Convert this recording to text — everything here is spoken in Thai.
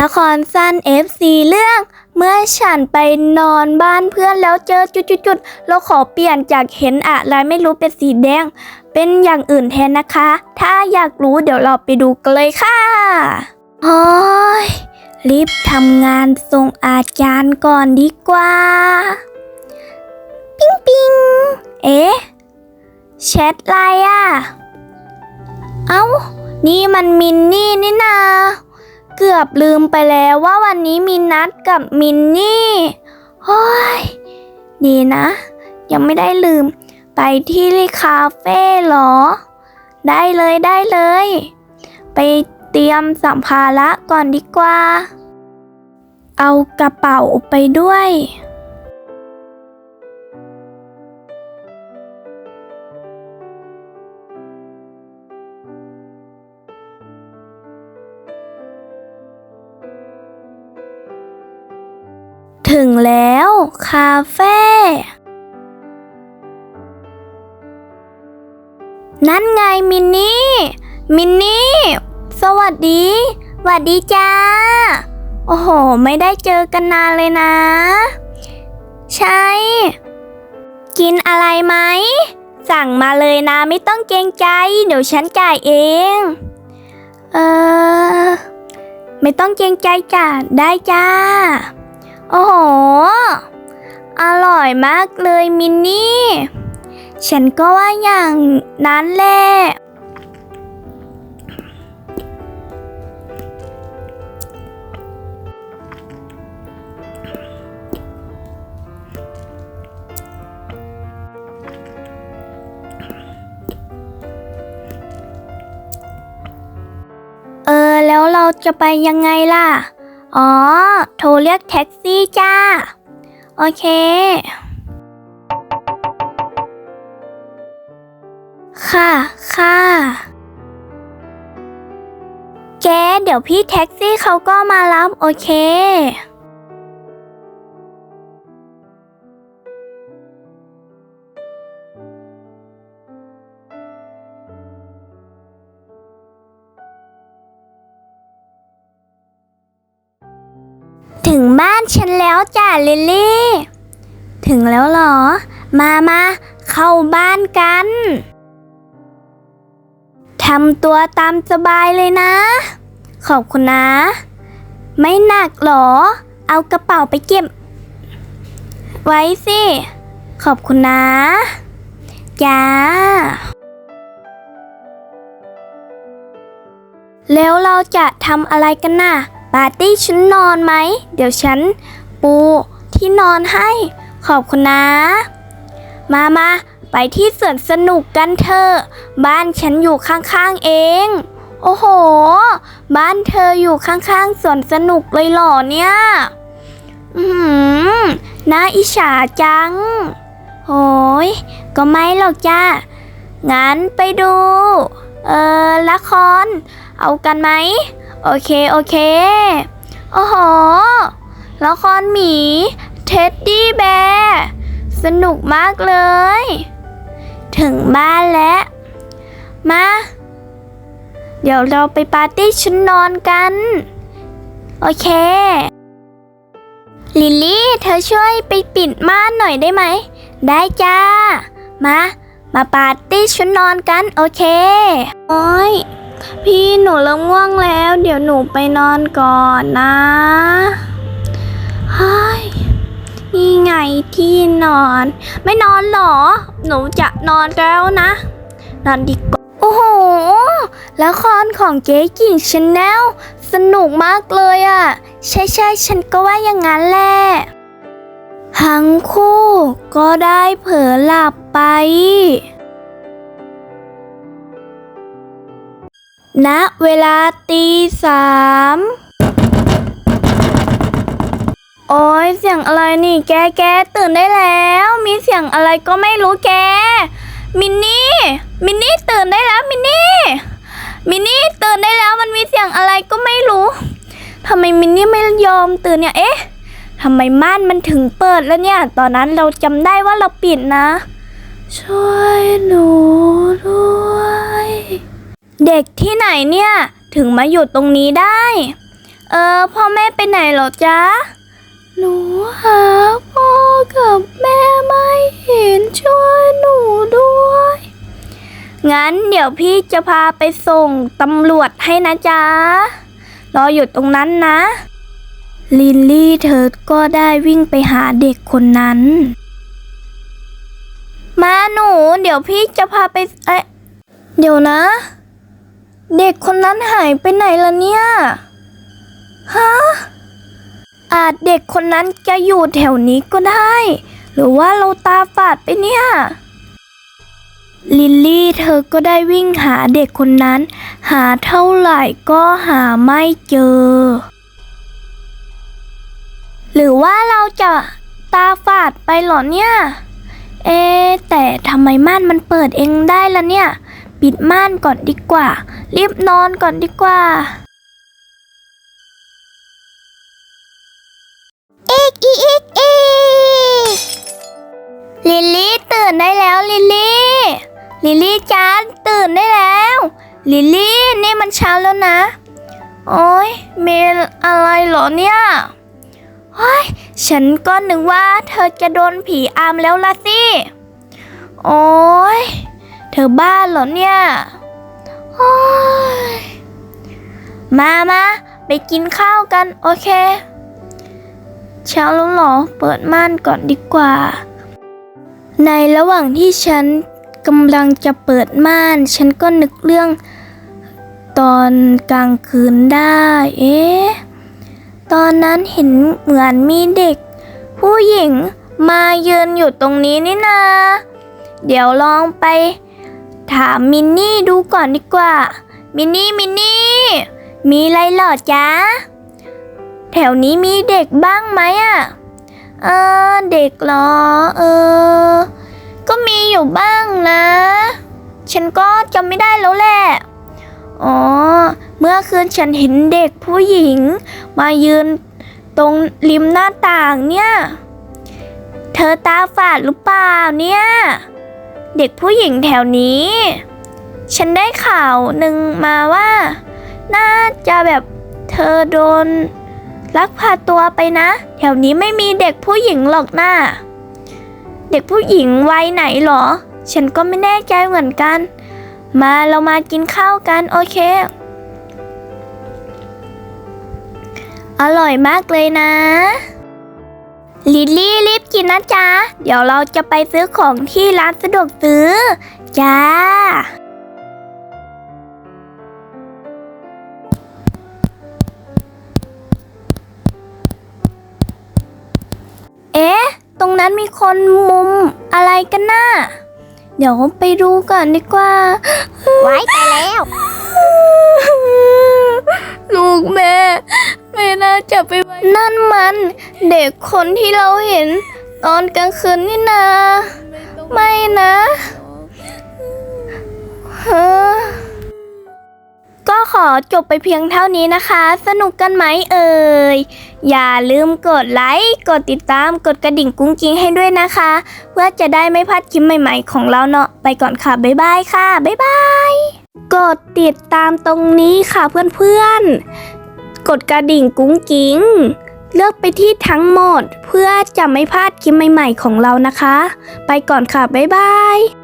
ละครสั้น FC เรื่อง เมื่อฉันไปนอนบ้านเพื่อนแล้วเจอจุดๆๆเราขอเปลี่ยนจากเห็นอะไรไม่รู้เป็นสีแดง เป็นอย่างอื่นแทนนะคะ ถ้าอยากรู้เดี๋ยวเราไปดูกันเลยค่ะโอ้ยรีบทำงานส่งอาจารย์ก่อนดีกว่า ปิ๊งปิ๊งเอ๊ะแชทไลน์อะ เอ้า นี่มันมินนี่นี่นา เกือบลืมไปแล้วว่าวันนี้มีนัดกับมินนี่โอ้ยดีนะ ยังไม่ได้ลืม ไปที่คาเฟ่หรอ ได้เลยได้เลย ไปเตรียมสัมภาระก่อนดีกว่า เอากระเป๋าไปด้วย ถึงแล้ว คาเฟ่ นั่นไงมินนี่ มินนี่ สวัสดีสวัสดีจ้า โอ้โห ไม่ได้เจอกันนานเลยนะ ใช่ กินอะไรไหม สั่งมาเลยนะไม่ต้องเกรงใจ เดี๋ยวฉันจ่ายเอง เออ ไม่ต้องเกรงใจจ้ะได้จ้า โอ้โห อร่อยมากเลยมินนี่ ฉันก็ว่าอย่างนั้นแหละเออแล้วเราจะไปยังไงล่ะ อ๋อ โทรเรียกแท็กซี่จ้า โอเค ค่ะ ค่ะ แก เดี๋ยวพี่แท็กซี่เขาก็มารับ โอเค ถึงบ้านฉันแล้วจ้ะลิลลี่ ถึงแล้วเหรอ มามาเข้าบ้านกันทำตัวตามสบายเลยนะ ขอบคุณนะ ไม่หนักเหรอ เอากระเป๋าไปเก็บ ไว้สิ ขอบคุณนะจ้าแล้วเราจะทำอะไรกันน่ะ ปาร์ตี้ชุดนอนไหม เดี๋ยวฉัน ปูที่นอนให้ ขอบคุณนะ มามาไปที่สวนสนุกกันเถอะ บ้านฉันอยู่ข้างๆเอง โอ้โห บ้านเธออยู่ข้างๆสวนสนุกเลยเหรอเนี่ย อือหือน่าอิจฉาจัง โอ้ย ก็ไม่หรอกจ้า งั้นไปดู เออละคร เอากันไหม โอเค โอเค โอ้โห ละครหมี เท็ดดี้แบร์สนุกมากเลย ถึงบ้านแล้ว มา เดี๋ยวเราไปปาร์ตี้ชุดนอนกัน โอเค ลิลลี่ เธอช่วยไปปิดม่านหน่อยได้ไหม ได้จ้า มา มาปาร์ตี้ชุดนอนกัน โอเค โอ้ย พี่หนูเริ่มง่วงแล้ว เดี๋ยวหนูไปนอนก่อนนะเฮ้ยนี่ไงที่นอน ไม่นอนหรอ หนูจะนอนแล้วนะ นอนดีกว่า โอ้โห ละครของเก๋กิ่งชาแนลสนุกมากเลยอะ่ะ ใช่ใช่ฉันก็ว่าอย่างนั้นแหละทั้งคู่ก็ได้เผลอหลับไป ณเวลาตีสามโอ้ยเสียงอะไรนี่แกแกตื่นได้แล้ว มีเสียงอะไรก็ไม่รู้แก มินนี่ มินนี่ตื่นได้แล้วมินนี่ มินนี่ตื่นได้แล้วมันมีเสียงอะไรก็ไม่รู้ทำไมมินนี่ไม่ยอมตื่นเนี่ยเอ๊ะทำไมม่านมันถึงเปิดแล้วเนี่ย ตอนนั้นเราจำได้ว่าเราปิดนะ ช่วยหนูด้วย เด็กที่ไหนเนี่ย ถึงมาอยู่ตรงนี้ได้ เออ พ่อแม่ไปไหนเหรอจ๊ะ หนูหาพ่อกับแม่ไม่เห็นช่วยหนูด้วย งั้นเดี๋ยวพี่จะพาไปส่งตำรวจให้นะจ๊ะ รออยู่ตรงนั้นนะ ลินลี่เธอก็ได้วิ่งไปหาเด็กคนนั้น มาหนู เดี๋ยวพี่จะพาไป เอ๊ะ เดี๋ยวนะ เด็กคนนั้นหายไปไหนล่ะเนี่ย ฮะ อาจเด็กคนนั้นจะอยู่แถวนี้ก็ได้ หรือว่าเราตาฝาดไปเนี่ย ลิลลี่เธอก็ได้วิ่งหาเด็กคนนั้น หาเท่าไหร่ก็หาไม่เจอ หรือว่าเราจะตาฝาดไปหรอเนี่ย เอแต่ทำไมม่านมันเปิดเองได้ล่ะเนี่ย ปิดม่านก่อนดีกว่า รีบนอนก่อนดีกว่าอีกอีกอีกอีกลิลลี่ตื่นได้แล้วลิลลี่ ลิลลี่จ้าตื่นได้แล้ว ลิลลี่นี่มันเช้าแล้วนะ โอ้ยมีอะไรเหรอเนี่ยเฮ้ยฉันก็นึกว่าเธอจะโดนผีอำแล้วละสิ โอ้ย เธอบ้าเหรอเนี่ยมามาไปกินข้าวกันโอเค เช้าแล้วเหรอ เปิดม่านก่อนดีกว่า ในระหว่างที่ฉันกำลังจะเปิดม่าน ฉันก็นึกเรื่องตอนกลางคืนได้ เอ๊ะ ตอนนั้นเห็นเหมือนมีเด็ก ผู้หญิงมายืนอยู่ตรงนี้นี่นา เดี๋ยวลองไป ถามมินนี่ดูก่อนดีกว่า มินนี่มินนี่ มีอะไรเหรอจ๊ะ แถวนี้มีเด็กบ้างไหมอะ เออ เด็กเหรอ เออ ก็มีอยู่บ้างนะ ฉันก็จำไม่ได้แล้วแหละ อ๋อ เมื่อคืนฉันเห็นเด็กผู้หญิง มายืนตรงริมหน้าต่างเนี่ย เธอตาฝาดหรือเปล่าเนี่ย เด็กผู้หญิงแถวนี้ ฉันได้ข่าวหนึ่งมาว่า น่าจะแบบเธอโดน ลักพาตัวไปนะ แถวนี้ไม่มีเด็กผู้หญิงหรอกนะ่าเด็กผู้หญิงวัยไหนหรอ ฉันก็ไม่แน่ใจเหมือนกัน มาเรามากินข้าวกันโอเค อร่อยมากเลยนะ ลิลลี่รีบกินนะจ๊ะ เดี๋ยวเราจะไปซื้อของที่ร้านสะดวกซื้อ จ้า เอ๊ะ ตรงนั้นมีคนมุมอะไรกันน่ะ เดี๋ยวไปดูก่อนดีกว่า ไว้ไปแล้ว ลูกแม่ ไม่น่าจะไปไว้ นั่นมัน เด็กคนที่เราเห็น ตอนกลางคืนนี่นา ไม่นะเฮ้อก็ขอจบไปเพียงเท่านี้นะคะ สนุกกันไหมเอ่ย อย่าลืมกดไลค์ กดติดตาม กดกระดิ่งกุ้งกิ้งให้ด้วยนะคะ เพื่อจะได้ไม่พลาดคลิปใหม่ๆของเราเนาะ ไปก่อนค่ะ บ๊ายบายค่ะ บ๊ายบาย กดติดตามตรงนี้ค่ะเพื่อนๆ กดกระดิ่งกุ้งกิ้ง เลือกไปที่ทั้งหมด เพื่อจะไม่พลาดคลิปใหม่ๆของเรานะคะ ไปก่อนค่ะ บ๊ายบาย